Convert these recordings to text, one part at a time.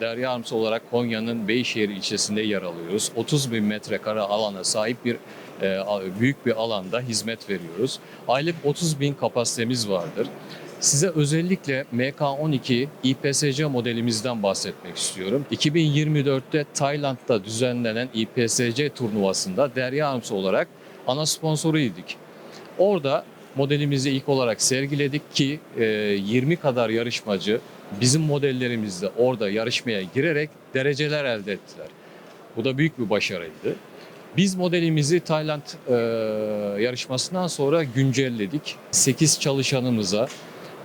Derya Arms olarak Konya'nın Beyşehir ilçesinde yer alıyoruz. 30 bin metrekare alana sahip bir e, büyük bir alanda hizmet veriyoruz. Aylık 30 bin kapasitemiz vardır. Size özellikle MK12 İPSC modelimizden bahsetmek istiyorum. 2024'te Tayland'da düzenlenen İPSC turnuvasında Derya Arms olarak ana sponsoruydik. Orada modelimizi ilk olarak sergiledik ki e, 20 kadar yarışmacı bizim modellerimizde orada yarışmaya girerek dereceler elde ettiler. Bu da büyük bir başarıydı. Biz modelimizi Tayland e, yarışmasından sonra güncelledik. 8 çalışanımıza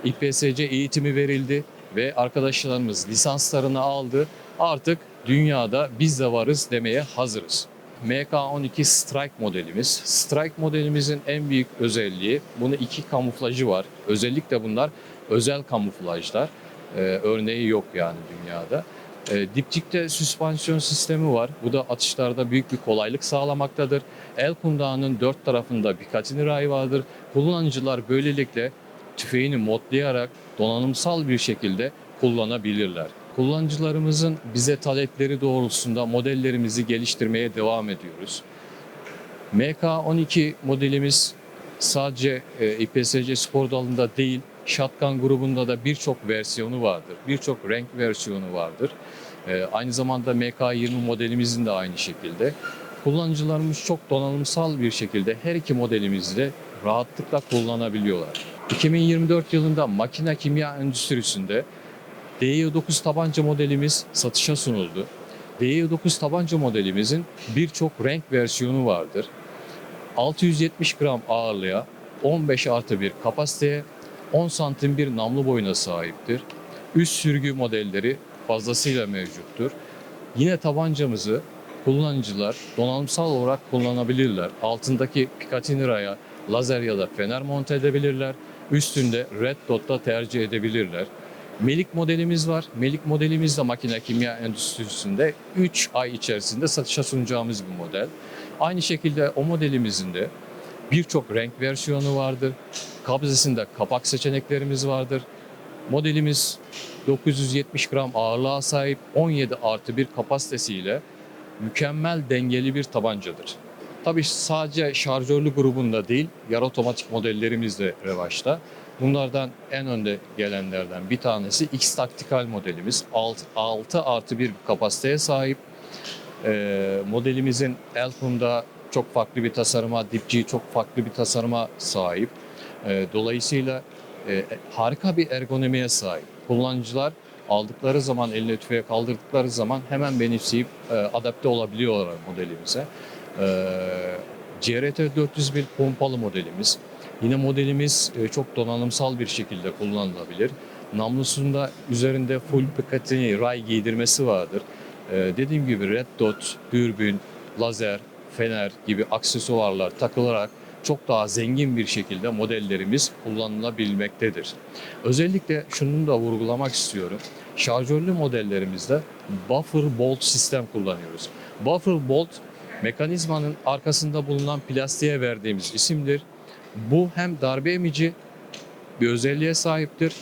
İPSC eğitimi verildi ve arkadaşlarımız lisanslarını aldı. Artık dünyada biz de varız demeye hazırız. MK12 Strike modelimiz. Strike modelimizin en büyük özelliği, bunun iki kamuflajı var. Özellikle bunlar özel kamuflajlar. Ee, örneği yok yani dünyada. Ee, dipçikte süspansiyon sistemi var. Bu da atışlarda büyük bir kolaylık sağlamaktadır. El kundağının dört tarafında birkaç rayı vardır. Kullanıcılar böylelikle tüfeğini modlayarak donanımsal bir şekilde kullanabilirler. Kullanıcılarımızın bize talepleri doğrultusunda modellerimizi geliştirmeye devam ediyoruz. MK12 modelimiz sadece e, İPSC spor dalında değil, Shotgun grubunda da birçok versiyonu vardır. Birçok renk versiyonu vardır. E, aynı zamanda MK20 modelimizin de aynı şekilde. Kullanıcılarımız çok donanımsal bir şekilde her iki modelimizi de rahatlıkla kullanabiliyorlar. 2024 yılında makine kimya endüstrisinde DY9 tabanca modelimiz satışa sunuldu. DY9 tabanca modelimizin birçok renk versiyonu vardır. 670 gram ağırlığa 15 artı bir kapasiteye 10 santim bir namlu boyuna sahiptir. Üst sürgü modelleri fazlasıyla mevcuttur. Yine tabancamızı kullanıcılar donanımsal olarak kullanabilirler. Altındaki Picatinny'ye lazer ya da fener monte edebilirler. Üstünde red dot'ta tercih edebilirler. Melik modelimiz var. Melik modelimiz de makine kimya endüstrisinde 3 ay içerisinde satışa sunacağımız bir model. Aynı şekilde o modelimizin de birçok renk versiyonu vardır. Kabzesinde kapak seçeneklerimiz vardır. Modelimiz 970 gram ağırlığa sahip 17 artı bir kapasitesiyle mükemmel dengeli bir tabancadır. Tabii sadece şarjörlü grubunda değil, yarı otomatik modellerimiz de revaçta. Bunlardan en önde gelenlerden bir tanesi X Taktikal modelimiz. 6, 6 artı bir kapasiteye sahip. Ee, modelimizin Elkum'da çok farklı bir tasarıma, dipçiği çok farklı bir tasarıma sahip. Ee, dolayısıyla e, harika bir ergonomiye sahip. Kullanıcılar aldıkları zaman, eline tüfeğe kaldırdıkları zaman hemen benimseyip e, adapte olabiliyorlar modelimize. Ee, CRT 401 pompalı modelimiz. Yine modelimiz e, çok donanımsal bir şekilde kullanılabilir. Namlusunda üzerinde full Picatinny ray giydirmesi vardır. Ee, dediğim gibi red dot, dürbün, lazer, fener gibi aksesuarlar takılarak çok daha zengin bir şekilde modellerimiz kullanılabilmektedir. Özellikle şunu da vurgulamak istiyorum. Şarjörlü modellerimizde buffer bolt sistem kullanıyoruz. Buffer bolt mekanizmanın arkasında bulunan plastiğe verdiğimiz isimdir. Bu hem darbe emici bir özelliğe sahiptir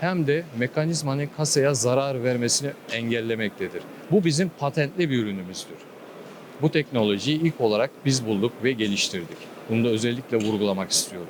hem de mekanizmanın kasaya zarar vermesini engellemektedir. Bu bizim patentli bir ürünümüzdür. Bu teknolojiyi ilk olarak biz bulduk ve geliştirdik. Bunu da özellikle vurgulamak istiyorum.